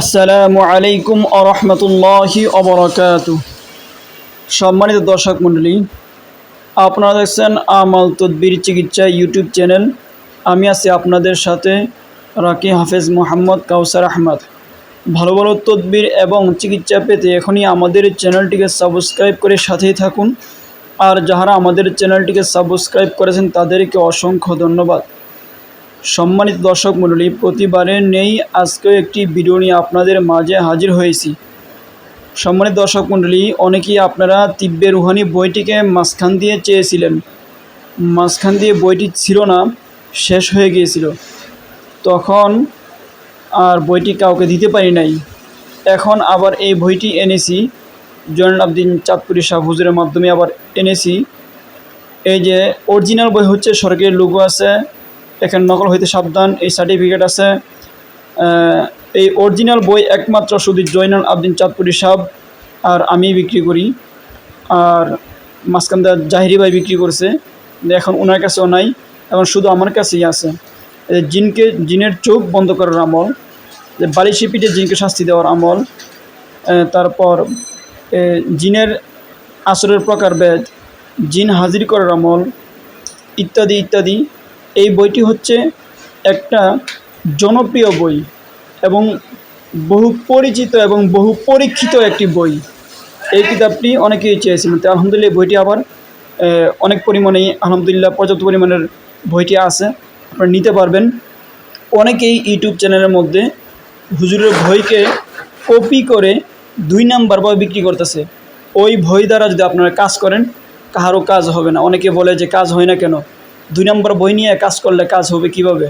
আসসালামু আলাইকুম আরহামতুল্লাহি অবরাকাত সম্মানিত দর্শক মণ্ডলী, আপনারা দেখছেন আমাল তদবির চিকিৎসা ইউটিউব চ্যানেল। আমি আছি আপনাদের সাথে রাকি হাফেজ মোহাম্মদ কাউসার আহমদ। ভালো ভালো তদবির এবং চিকিৎসা পেতে এখনই আমাদের চ্যানেলটিকে সাবস্ক্রাইব করে সাথেই থাকুন। আর যাহারা আমাদের চ্যানেলটিকে সাবস্ক্রাইব করেছেন তাদেরকে অসংখ্য ধন্যবাদ। সম্মানিত দর্শক মণ্ডলী প্রতিবারের নেই, আজকেও একটি ভিডিও নিয়ে আপনাদের মাঝে হাজির হয়েছি। সম্মানিত দর্শক মণ্ডলী, অনেকেই আপনারা তিব্বে রুহানি বইটিকে মাঝখান দিয়ে চেয়েছিলেন। মাঝখান দিয়ে বইটি ছিল না, শেষ হয়ে গিয়েছিল। তখন আর বইটি কাউকে দিতে পারি নাই। এখন আবার এই বইটি এনেছি। জয়নুল আবদিন চাঁদপুরি শাহ হুজুরের মাধ্যমে আবার এনেছি। এই যে অরিজিনাল বই হচ্ছে সরকারি লোগো আছে এখানে নকল হইতে সাবধান, এই সার্টিফিকেট আছে। এই অরিজিনাল বই একমাত্র শুধু জয়নাল আবদিন চাঁদপুরি সাহ আর আমি বিক্রি করি। আর মাঝখানটা জাহিরি ভাই বিক্রি করছে। এখন ওনার কাছেও নাই, এখন শুধু আমার কাছেই আছে। জিনকে, জিনের চোখ বন্ধ করার আমল, যে বালিশি পিঠে জিনকে শাস্তি দেওয়ার আমল তারপর জিনের আসরের প্রকারভেদ জিন হাজির করার আমল, ইত্যাদি ইত্যাদি। এই বইটি হচ্ছে একটা জনপ্রিয় বই এবং বহু পরিচিত এবং বহু পরীক্ষিত একটি বই। এই কিতাবটি অনেকেই চেয়েছিলেন, তো আলহামদুলিল্লাহ বইটি আবার অনেক পরিমাণেই, আলহামদুলিল্লাহ পর্যাপ্ত পরিমাণের বইটি আছে, আপনারা নিতে পারবেন। অনেকেই ইউটিউব চ্যানেলের মধ্যে হুজুরের বইকে কপি করে দুই নাম্বার বই বিক্রি করতেছে। ওই বই দ্বারা যদি আপনারা কাজ করেন কাহারও কাজ হবে না। অনেকে বলে যে কাজ হয় না কেন? দুই নম্বর বই নিয়ে কাজ করলে কাজ হবে কীভাবে?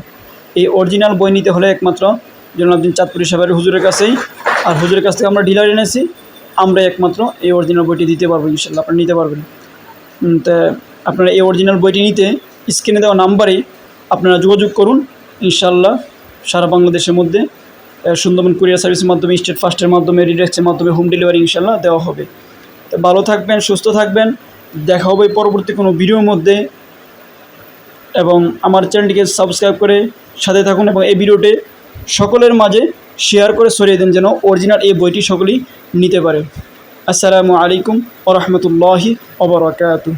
এই অরিজিনাল বই নিতে হলে একমাত্র জনাবদিন চাঁদপুরি সাহেবের হুজুরের কাছেই। আর হুজুরের কাছ থেকে আমরা ডিলার এনেছি আমরা একমাত্র এই অরিজিনাল বইটি দিতে পারব ইনশাল্লাহ, আপনারা নিতে পারবেন। তা আপনারা এই অরিজিনাল বইটি নিতে স্ক্রিনে দেওয়া নাম্বারেই আপনারা যোগাযোগ করুন, ইনশাল্লাহ সারা বাংলাদেশের মধ্যে সুন্দরবন কুরিয়ার সার্ভিসের মাধ্যমে, স্টেট ফাস্টের মাধ্যমে রিডেক্সের মাধ্যমে হোম ডেলিভারি ইনশাল্লাহ দেওয়া হবে। তো ভালো থাকবেন, সুস্থ থাকবেন, দেখা হবে পরবর্তী কোনো ভিডিওর মধ্যে। এবং আমার চ্যানেলটিকে সাবস্ক্রাইব করে সাথে থাকুন এবং এই ভিডিওটি সকলের মাঝে শেয়ার করে সরিয়ে দিন যেন অরিজিনাল এই বইটি সকলেই নিতে পারে। আসসালামু আলাইকুম ওরহমতুল্লাহি ওবরাকাতু